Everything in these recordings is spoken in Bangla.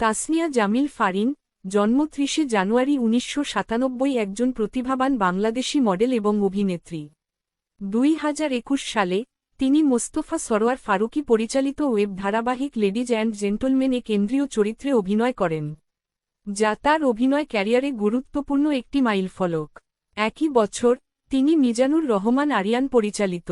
তাসনিয়া জামিল ফারিন, জন্ম ত্রিশে জানুয়ারি উনিশশো সাতানব্বই, একজন প্রতিভাবান বাংলাদেশি মডেল এবং অভিনেত্রী। দুই হাজার একুশ সালে, তিনি মোস্তফা সরোয়ার ফারুকি পরিচালিত ওয়েব ধারাবাহিক লেডিজ অ্যান্ড জেন্টলম্যানে কেন্দ্রীয় চরিত্রে অভিনয় করেন, যা তার অভিনয় ক্যারিয়ারে গুরুত্বপূর্ণ একটি মাইলফলক। একই বছর, তিনি মিজানুর রহমান আরিয়ান পরিচালিত,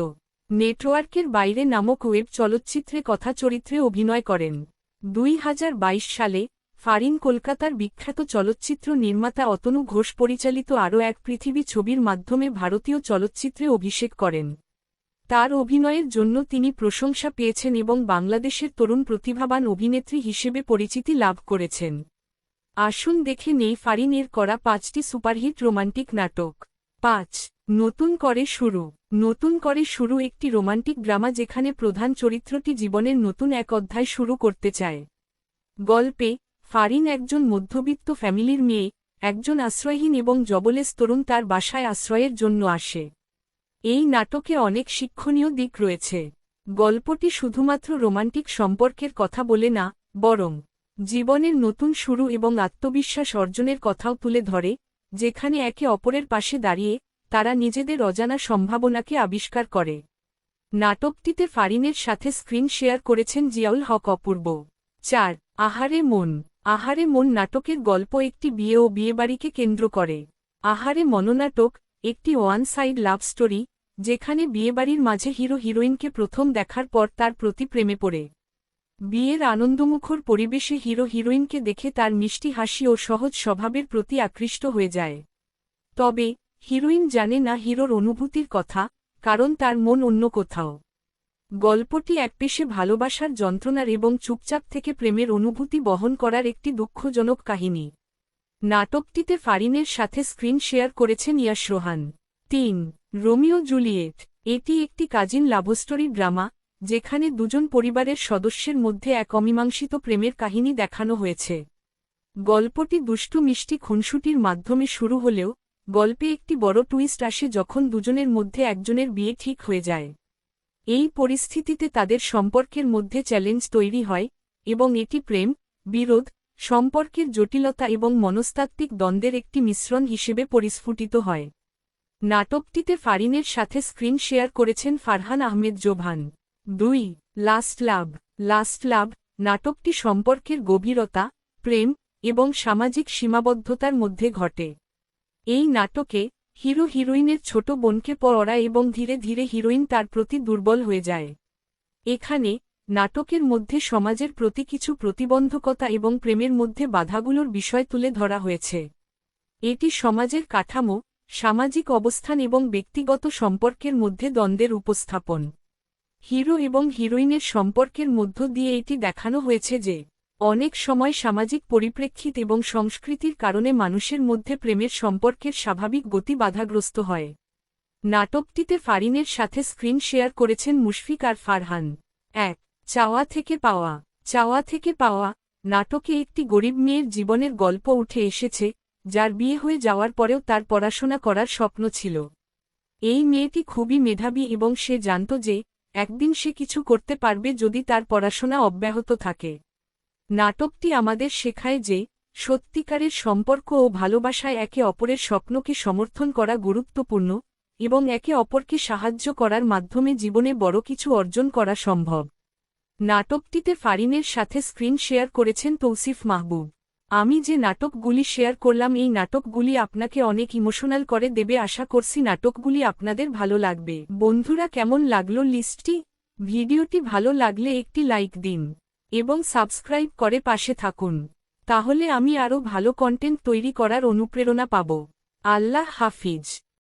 নেটওয়ার্কের বাইরে নামক ওয়েব চলচ্চিত্রে কথা চরিত্রে অভিনয় করেন। দুই হাজার বাইশ সালে ফারিন কলকাতার বিখ্যাত চলচ্চিত্র নির্মাতা অতনু ঘোষ পরিচালিত আরও এক পৃথিবী ছবির মাধ্যমে ভারতীয় চলচ্চিত্রে অভিষেক করেন। তার অভিনয়ের জন্য তিনি প্রশংসা পেয়েছেন এবং বাংলাদেশের তরুণ প্রতিভাবান অভিনেত্রী হিসেবে পরিচিতি লাভ করেছেন। আসুন দেখে নেই ফারিনের করা পাঁচটি সুপারহিট রোমান্টিক নাটক। পাঁচ, নতুন করে শুরু। নতুন করে শুরু একটি রোমান্টিক ড্রামা যেখানে প্রধান চরিত্রটি জীবনের নতুন এক অধ্যায় শুরু করতে চায়। গল্পে, ফারিন একজন মধ্যবিত্ত ফ্যামিলির মেয়ে, একজন আশ্রয়হীন এবং জবলেস তরুণ তার বাসায় আশ্রয়ের জন্য আসে। এই নাটকে অনেক শিক্ষণীয় দিক রয়েছে। গল্পটি শুধুমাত্র রোমান্টিক সম্পর্কের কথা বলে না, বরং জীবনের নতুন শুরু এবং আত্মবিশ্বাস অর্জনের কথাও তুলে ধরে যেখানে একে অপরের পাশে দাঁড়িয়ে তারা নিজেদের অজানা সম্ভাবনাকে আবিষ্কার করে। নাটকটিতে ফারিনের সাথে স্ক্রিন শেয়ার করেছেন জিয়াউল হক অপূর্ব। চার, আহারে মন। আহারে মন নাটকের গল্প একটি বিয়ে ও বিয়েবাড়িকে কেন্দ্র করে। আহারে মনোনাটক একটি ওয়ান সাইড লাভ স্টোরি, যেখানে বিয়েবাড়ির মাঝে হিরো হিরোইনকে প্রথম দেখার পর তার প্রতি প্রেমে পড়ে। বিয়ের আনন্দমুখর পরিবেশে হিরো হিরোইনকে দেখে তার মিষ্টি হাসি ও সহজ স্বভাবের প্রতি আকৃষ্ট হয়ে যায়। তবে, হিরোইন জানে না হিরোর অনুভূতির কথা, কারণ তার মন অন্য কোথাও। গল্পটি একপেশে ভালোবাসার যন্ত্রণার এবং চুপচাপ থেকে প্রেমের অনুভূতি বহন করার একটি দুঃখজনক কাহিনী। নাটকটিতে ফারিনের সাথে স্ক্রিন শেয়ার করেছেন ইয়াশ রোহান। তিন, রোমিও জুলিয়েট। এটি একটি কাজিন লাভস্টোরি ড্রামা যেখানে দুজন পরিবারের সদস্যের মধ্যে এক অমীমাংসিত প্রেমের কাহিনী দেখানো হয়েছে। গল্পটি দুষ্টু মিষ্টি খুনসুটির মাধ্যমে শুরু হলেও, গল্পে একটি বড় টুইস্ট আসে যখন দুজনের মধ্যে একজনের বিয়ে ঠিক হয়ে যায়। এই পরিস্থিতিতে তাদের সম্পর্কের মধ্যে চ্যালেঞ্জ তৈরি হয় এবং এটি প্রেম, বিরোধ, সম্পর্কের জটিলতা এবং মনস্তাত্ত্বিক দ্বন্দ্বের একটি মিশ্রণ হিসেবে পরিস্ফুটিত হয়। নাটকটিতে ফারিনের সাথে স্ক্রিন শেয়ার করেছেন ফারহান আহমেদ জোভান। দুই, লাস্ট লাভ। লাস্ট লাভ, নাটকটি সম্পর্কের গভীরতা, প্রেম এবং সামাজিক সীমাবদ্ধতার মধ্যে ঘটে। এই নাটকে হিরো হিরোইনের ছোট বোনকে পড়া এবং ধীরে ধীরে হিরোইন তার প্রতি দুর্বল হয়ে যায়। এখানে নাটকের মধ্যে সমাজের প্রতি কিছু প্রতিবন্ধকতা এবং প্রেমের মধ্যে বাধাগুলোর বিষয় তুলে ধরা হয়েছে। এটি সমাজের কাঠামো, সামাজিক অবস্থান এবং ব্যক্তিগত সম্পর্কের মধ্যে দ্বন্দ্বের উপস্থাপন। হিরো এবং হিরোইনের সম্পর্কের মধ্য দিয়ে এটি দেখানো হয়েছে যে, অনেক সময় সামাজিক পরিপ্রেক্ষিত এবং সংস্কৃতির কারণে মানুষের মধ্যে প্রেমের সম্পর্কের স্বাভাবিক গতি বাধাগ্রস্ত হয়। নাটকটিতে ফারিনের সাথে স্ক্রিন শেয়ার করেছেন মুশফিক আর ফারহান। এক, চাওয়া থেকে পাওয়া। চাওয়া থেকে পাওয়া নাটকে একটি গরিব মেয়ের জীবনের গল্প উঠে এসেছে, যার বিয়ে হয়ে যাওয়ার পরেও তার পড়াশোনা করার স্বপ্ন ছিল। এই মেয়েটি খুবই মেধাবী এবং সে জানত যে একদিন সে কিছু করতে পারবে যদি তার পড়াশোনা অব্যাহত থাকে। নাটকটি আমাদের শেখায় যে, সত্যিকারের সম্পর্ক ও ভালোবাসায় একে অপরের স্বপ্নকে সমর্থন করা গুরুত্বপূর্ণ এবং একে অপরকে সাহায্য করার মাধ্যমে জীবনে বড় কিছু অর্জন করা সম্ভব। নাটকটিতে ফারিনের সাথে স্ক্রিন শেয়ার করেছেন তৌসিফ মাহবুব। আমি যে নাটকগুলি শেয়ার করলাম, এই নাটকগুলি আপনাকে অনেক ইমোশনাল করে দেবে। আশা করছি নাটকগুলি আপনাদের ভালো লাগবে। বন্ধুরা, কেমন লাগল লিস্টটি? ভিডিওটি ভালো লাগলে একটি লাইক দিন এবং সাবস্ক্রাইব করে পাশে থাকুন। তাহলে আমি আরও ভালো কন্টেন্ট তৈরি করার অনুপ্রেরণা পাব। আল্লাহ হাফিজ।